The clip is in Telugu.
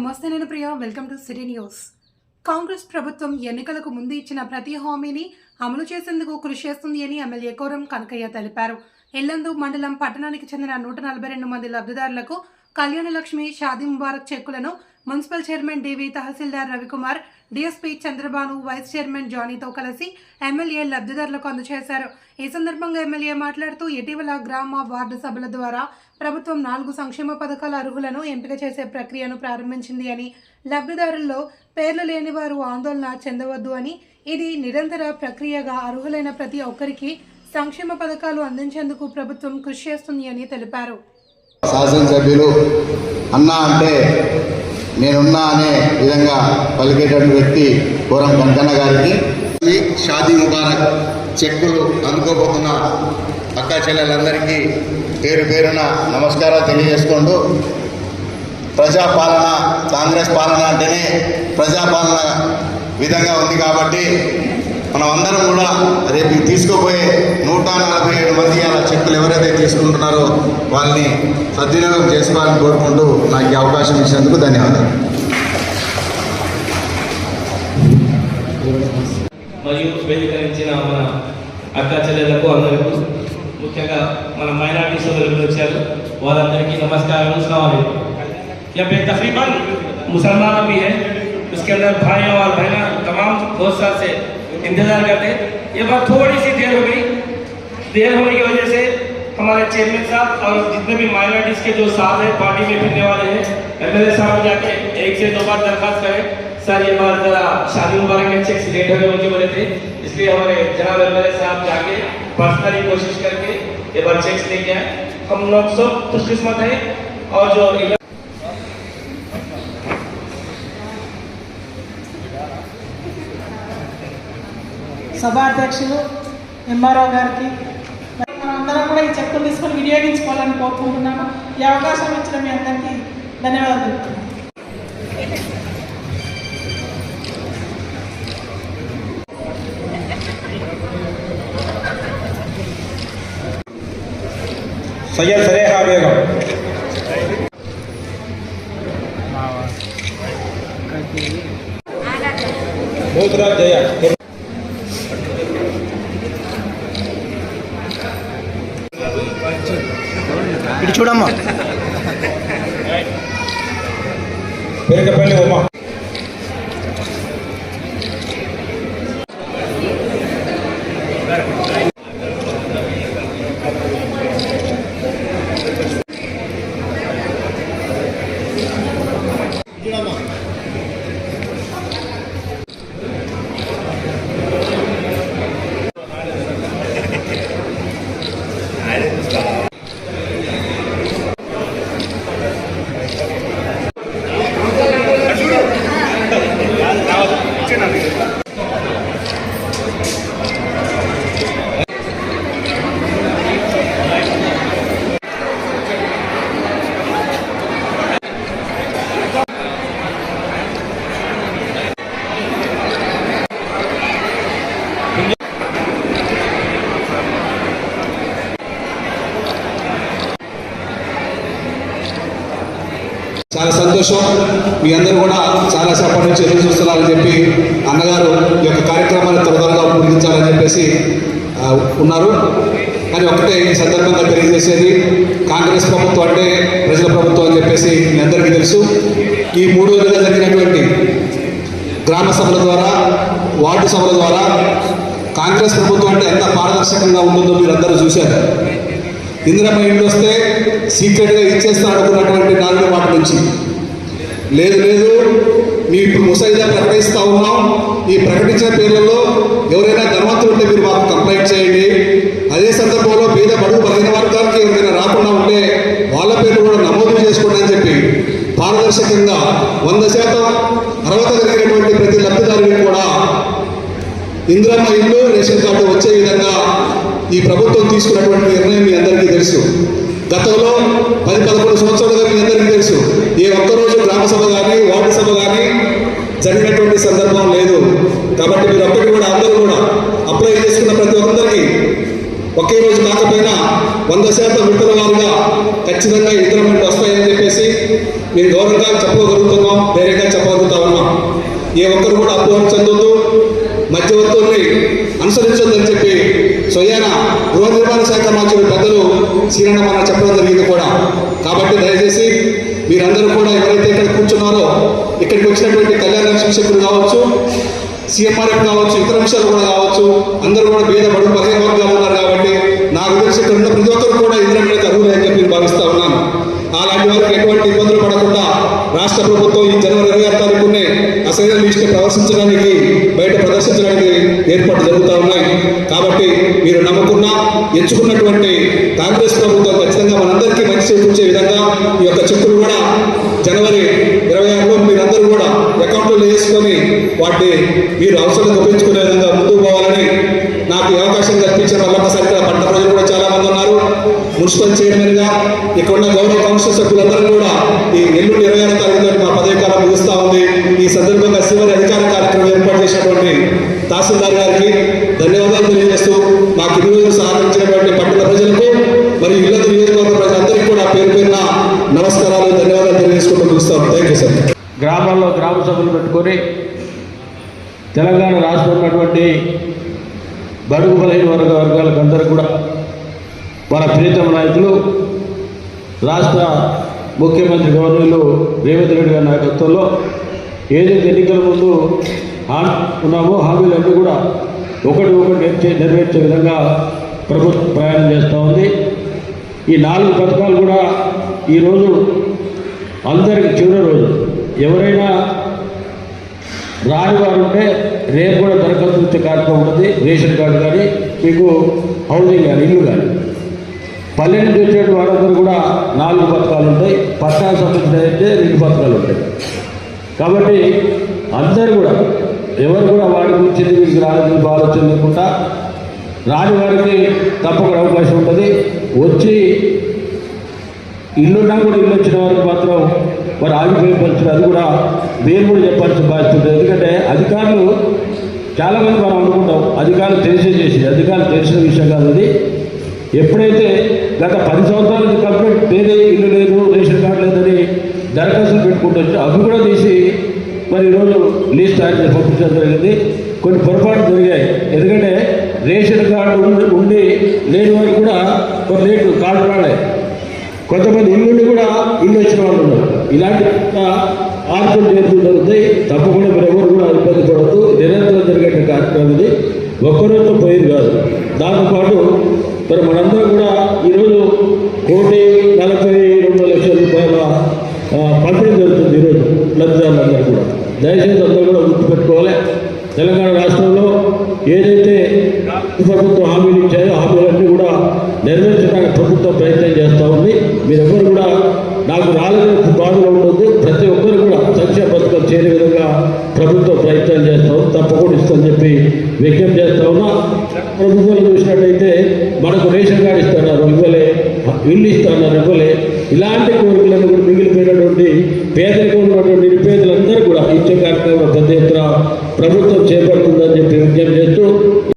నమస్తే నేను Priya. Welcome to City News Congress ప్రభుత్వం ఎన్నికలకు ముందు ఇచ్చిన ప్రతి హామీని అమలు చేసేందుకు కృషి చేస్తుంది అని ఎమ్మెల్యే కోరం కనకయ్య తెలిపారు. ఎల్లందు మండలం పట్టణానికి చెందిన నూట నలభై రెండు మంది లబ్ధిదారులకు కళ్యాణ లక్ష్మి షాదీ ముబారక్ చెక్కులను municipal chairman D V tahsildar Ravikumar DSP Chandrabanu vice chairman జానీతో కలిసి ఎమ్మెల్యే లబ్ధిదారులకు అందజేశారు. ఈ సందర్భంగా ఎమ్మెల్యే మాట్లాడుతూ ఇటీవల గ్రామ వార్డు సభల ద్వారా ప్రభుత్వం నాలుగు సంక్షేమ పథకాల అర్హులను ఎంపిక చేసే ప్రక్రియను ప్రారంభించింది అని లబ్ధిదారుల్లో పేర్లు లేని వారు ఆందోళన చెందవద్దు అని ఇది నిరంతర ప్రక్రియగా అర్హులైన ప్రతి ఒక్కరికి సంక్షేమ పథకాలు అందించేందుకు ప్రభుత్వం కృషి చేస్తుంది అని తెలిపారు. శాసనసభ్యులు అన్నా అంటే నేనున్నా అనే విధంగా పలికేటటువంటి వ్యక్తి పూరం వెంకన్న గారికి. షాదీ ముబారక్ చెక్కులు అందుకోబోతున్న అక్క చెల్లెలందరికీ పేరు పేరున నమస్కారాలు తెలియజేసుకుంటూ ప్రజాపాలన కాంగ్రెస్ పాలన అంటేనే ప్రజాపాలన విధంగా ఉంది కాబట్టి మనం అందరం కూడా రేపు ఈ తీసుకోబోయే నూట నలభై ఏడు మంది అలా చెక్కులు ఎవరైతే తీసుకుంటున్నారో వాళ్ళని సద్వినియోగం చేసుకోవాలని కోరుకుంటూ నాకు ఈ అవకాశం ఇచ్చినందుకు ధన్యవాదాలు మరియు స్వీకరించిన మన అక్క చెల్లెలకు అందరికీ ముఖ్యంగా మన మైనార్టీ సోదరులు వచ్చారు వారందరికీ నమస్కారం सलाम यहाँ पे तकरीबन मुसलमान भी है उसके अंदर भाइयों और बहना तमाम बहुत साल से इंतज़ार करते हैं। ये बात थोड़ी सी देर हो गई। देर होने की वजह से हमारे चेयरमैन साहब और जितने भी माइनॉरिटीज के जो साथ हैं पार्टी में फिरने वाले हैं एमएलए साहब जाके एक से दो बार दरखास्त करें। सर, ये बार जरा शादी मुबारक के चेक्स लेट होने उनकी वजह थे इसलिए हमारे जनाब एमएलए साहब जाके पर्सनली कोशिश करके ये बार चेक्स लेके आए। हम लोग सब खुशकिस्मत है और जो సభాధ్యక్షులు ఎంఆర్ఓ గారికి. అందరం కూడా ఈ చెక్కులు తీసుకొని వినియోగించుకోవాలని కోరుకుంటున్నాము. ఈ అవకాశం ఇచ్చిన మీ అందరికీ ధన్యవాదాలు తెలుపుతున్నాను. జయ. చూడమ్మా. పెరకపల్లి ఉమా చాలా సంతోషం. మీ అందరూ కూడా చాలా సేపటి నుంచి ఎదురు చూస్తున్నారని చెప్పి అన్నగారు ఈ యొక్క కార్యక్రమాన్ని త్వరగా ముగించాలని చెప్పేసి ఉన్నారు. కానీ ఒకటే ఈ సందర్భంగా తెలియజేసేది కాంగ్రెస్ ప్రభుత్వం అంటే ప్రజల ప్రభుత్వం అని చెప్పేసి మీ అందరికీ తెలుసు. ఈ మూడు రోజులుగా జరిగినటువంటి గ్రామ సభల ద్వారా వార్డు సభల ద్వారా కాంగ్రెస్ ప్రభుత్వం అంటే ఎంత పారదర్శకంగా ఉంటుందో మీరు అందరూ చూశారు. ఇందిరమ్మ ఇంట్లో వస్తే సీక్రెట్గా ఇచ్చేస్తా అనుకున్నటువంటి నాలుగు వాటి నుంచి లేదు లేదు. మేము ఇప్పుడు ముసాయిదా ప్రకటిస్తూ ఉన్నాం. ఈ ప్రకటించిన పేర్లలో ఎవరైనా ధనవంతులు ఉంటే మీరు మాకు కంప్లైంట్ చేయండి. అదే సందర్భంలో పేద బడుగు బలహీన వర్గానికి ఎవరైనా రాకుండా ఉంటే వాళ్ళ పేర్లు కూడా నమోదు చేసుకోండి అని చెప్పి పారదర్శకంగా వంద శాతం అర్హత కలిగినటువంటి ప్రతి లబ్ధిదారుని కూడా ఇందిరమ్మ ఇల్లు రేషన్ కార్డు వచ్చే విధంగా ఈ ప్రభుత్వం తీసుకున్నటువంటి నిర్ణయం మీ అందరికీ తెలుసు. గతంలో పది పదకొండు సంవత్సరాలుగా మీ అందరికీ తెలుసు ఏ ఒక్కరోజు గ్రామ సభ కానీ వార్డు సభ కానీ జరిగినటువంటి సందర్భం లేదు. కాబట్టి మీరు అప్పటికి కూడా అందరూ కూడా అప్లై చేసుకున్న ప్రతి ఒక్కరికి ఒకే రోజు కాకపోయినా వంద శాతం విడుదల వారుగా ఖచ్చితంగా ఇంటర్మెంట్ వస్తాయని చెప్పేసి మేము గౌరవంగా చెప్పగలుగుతున్నాం అపోహలు చెందొద్దు మధ్యవర్తుల్ని అనుసరించొద్దని చెప్పి స్వయాన శాఖ మంత్రులు పెద్దలు శ్రీరణ మన చెప్పడం జరిగింది కూడా. కాబట్టి దయచేసి మీరందరూ కూడా ఎవరైతే ఇక్కడ కూర్చున్నారో ఇక్కడికి వచ్చినటువంటి కళ్యాణ లక్ష్మి శక్తులు కావచ్చు సీఎంఆర్ఎఫ్ కావచ్చు ఇతర అంశాలు కూడా కావచ్చు అందరూ కూడా పేద బడు బలహీన వర్గాలు ఉన్నారు కాబట్టి నాకు తెలిసి ఇక్కడ ఉన్న ప్రతి ఒక్కరు కూడా ఇంద్రం మీద అర్హులే అని చెప్పి నేను భావిస్తా ఉన్నాను. అలాంటి వారికి ఎటువంటి ఇబ్బందులు పడకుండా రాష్ట్ర ప్రభుత్వం ఈ జనవరి ఇరవై ఆరు తారీఖునే అసైన లిస్ట్ ప్రదర్శించడానికి బయట ప్రదర్శించడానికి ఏర్పాట్లు జరుగుతూ ఉన్నాయి. కాబట్టి మీరు నమ్ముకున్న ఎంచుకున్నటువంటి కాంగ్రెస్ ప్రభుత్వం ఖచ్చితంగా మనందరికీ మంచి చేకూర్చే విధంగా ఈ యొక్క చెక్కులు కూడా జనవరి ఇరవై ఆరులో మీరందరూ కూడా అకౌంట్లో వేసుకొని వాటిని మీరు అవసరం ఉపయోగించుకునే విధంగా ముందుకు పోవాలని నాకు ఈ అవకాశం కల్పించిన మళ్ళొకసారి ఇక్కడ పట్టణ ప్రజలు కూడా చాలా మంది ఉన్నారు. మున్సిపల్ చైర్మన్గా ఇక్కడ ఉన్న గౌరవ కౌన్సిల్ సభ్యులందరూ కూడా ఈ ఎల్లుండి ఇరవై ఆరు తారీఖు మా పదవి కాలం ఉంది. ఈ సందర్భంగా శివరి అధికార కార్యక్రమం ఏర్పాటు చేసినటువంటి తహసీల్దార్ గారికి ధన్యవాదాలు తెలియజేస్తూ మాకు ఇన్ని రోజులు సహకరించినటువంటి పట్టణ ప్రజలకు మరియు ఇళ్ళ నియోజకవర్గ ప్రజలందరికీ కూడా పేరు పేరున నమస్కారాలు ధన్యవాదాలు తెలియజేసుకుంటూ చూస్తాం థ్యాంక్ యూ సార్ గ్రామాల్లో గ్రామ సభలు పెట్టుకొని తెలంగాణ రాష్ట్రంలో ఉన్నటువంటి బడుగు బలహీన వర్గ వర్గాలకు అందరూ కూడా మన ప్రీతమ నాయకులు రాష్ట్ర ముఖ్యమంత్రి గవర్నర్లు రేవంత్ రెడ్డి గారి నాయకత్వంలో ఏదైతే ఎన్నికల ముందు ఉన్నామో. హామీలన్నీ కూడా ఒకటి ఒకటి నెరవే నెరవేర్చే విధంగా ప్రభుత్వం ప్రయాణం చేస్తూ ఉంది. ఈ నాలుగు పథకాలు కూడా ఈరోజు అందరికి చివరి రోజు. ఎవరైనా రాని వారు ఉంటే రేపు కూడా దరఖాస్తు ఇచ్చే కార్యక్రమం ఉంటుంది. రేషన్ కార్డు కానీ మీకు హౌసింగ్ కానీ ఇల్లు కానీ. పల్లె నుంచి వచ్చే వారందరూ కూడా నాలుగు పథకాలు ఉంటాయి. పట్టాలకు సంబంధించిన అయితే రెండు పథకాలు ఉంటాయి. కాబట్టి అందరూ కూడా ఎవరు కూడా వాడి గురించి మీకు రాలేదు ఆలోచన లేకుండా రాని వారికి తప్పకుండా అవకాశం ఉంటుంది. వచ్చి ఇల్లున్నా కూడా ఇల్లు వచ్చిన వారికి మాత్రం మరి ఆగిపోయే పరిస్థితి అది కూడా మీరు కూడా చెప్పాల్సిన బాధ్యత ఉంటుంది. ఎందుకంటే అధికారులు చాలామంది మనం అనుకుంటాం అధికారులు తెలిసే చేసి అధికారులు తెలిసిన విషయం కాదు అది. ఎప్పుడైతే గత పది సంవత్సరాల నుంచి కంప్లైంట్ లేదే ఇల్లు లేదు రేషన్ కార్డు లేదని దరఖాస్తులు పెట్టుకుంటూ వచ్చి అవి కూడా తీసి మరి ఈరోజు లీస్ట్ తయారు పంపించడం జరిగింది. కొన్ని పొరపాట్లు జరిగాయి. ఎందుకంటే రేషన్ కార్డు ఉండి ఉండి లేని వారికి కూడా కొన్ని లేటు కార్డు రాలే. కొంతమంది ఇల్లుండి కూడా ఇల్లు వచ్చిన వాళ్ళు ఉన్నారు. ఇలాంటి ఆర్థిక చేతులు జరుగుతాయి. తప్పకుండా మీరు ఎవరు కూడా ఇబ్బంది పడవద్దు. నిరంతరం జరిగే కార్యక్రమం ఇది. ఒక్కరోజుతో పోయేది కాదు. దాంతోపాటు మరి మనందరం కూడా ఈరోజు కోటి నలభై దయచేసి అందరూ కూడా గుర్తుపెట్టుకోవాలి తెలంగాణ రాష్ట్రంలో ఏదైతే ప్రభుత్వం హామీలు ఇచ్చాయో హామీలన్నీ కూడా నెరవేర్చడానికి ప్రభుత్వం ప్రయత్నం చేస్తూ ఉంది. మీరెవ్వరు కూడా నాకు రాలేదని బాధలో ఉంటుంది. ప్రతి ఒక్కరు కూడా సంక్షేమ పథకం చేరే విధంగా ప్రభుత్వం ప్రయత్నం చేస్తాం తప్పకుండా ఇస్తామని చెప్పి విజ్ఞప్తి చేస్తా ఉన్నా. ప్రభుత్వాలు చూసినట్టయితే మనకు రేషన్ కార్డు ఇస్తున్నారు ఇవ్వలే ఇల్లు ఇస్తున్నారు ఇవ్వలే ఇలాంటి కోరికలను కూడా మిగిలిపోయినటువంటి పేదలకు ఉన్నటువంటి నిరుపేదలందరూ కూడా ఇచ్చే కార్యక్రమం పెద్ద ఎత్తున ప్రభుత్వం చేపడుతుందని చెప్పి విజ్ఞప్తి చేస్తూ